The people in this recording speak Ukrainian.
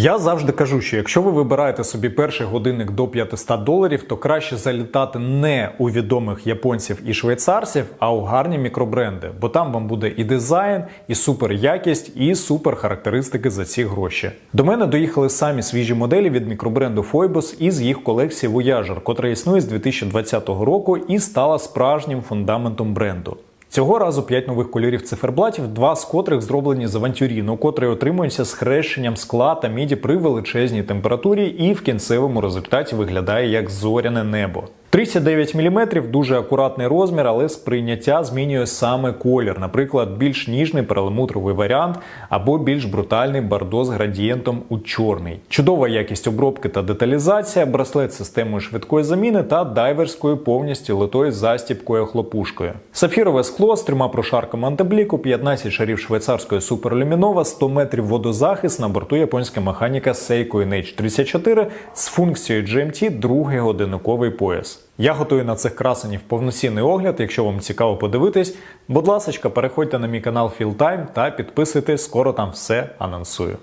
Я завжди кажу, що якщо ви вибираєте собі перший годинник до 500 доларів, то краще залітати не у відомих японців і швейцарців, а у гарні мікробренди, бо там вам буде і дизайн, і супер якість, і супер характеристики за ці гроші. До мене доїхали самі свіжі моделі від мікробренду Phoibos із їх колекції Voyager, котра існує з 2020 року і стала справжнім фундаментом бренду. Цього разу 5 нових кольорів циферблатів, два з котрих зроблені з авантюріну, котрі отримуються з хрещенням скла та міді при величезній температурі і в кінцевому результаті виглядає як зоряне небо. 39 мм – дуже акуратний розмір, але сприйняття змінює саме колір, наприклад, більш ніжний перламутровий варіант або більш брутальний бардо з градієнтом у чорний. Чудова якість обробки та деталізація, браслет з системою швидкої заміни та дайверською повністю литою застіпкою хлопушкою. Сапфірове скло з трьома прошарками антибліку, 15 шарів швейцарської суперлюмінова, 100 метрів водозахист на борту японська механіка Seiko NH34 з функцією GMT другий годинниковий пояс. Я готую на цих красенів повноцінний огляд. Якщо вам цікаво подивитись, будь ласка, переходьте на мій канал FieldTime та підписуйтесь, скоро там все анонсую.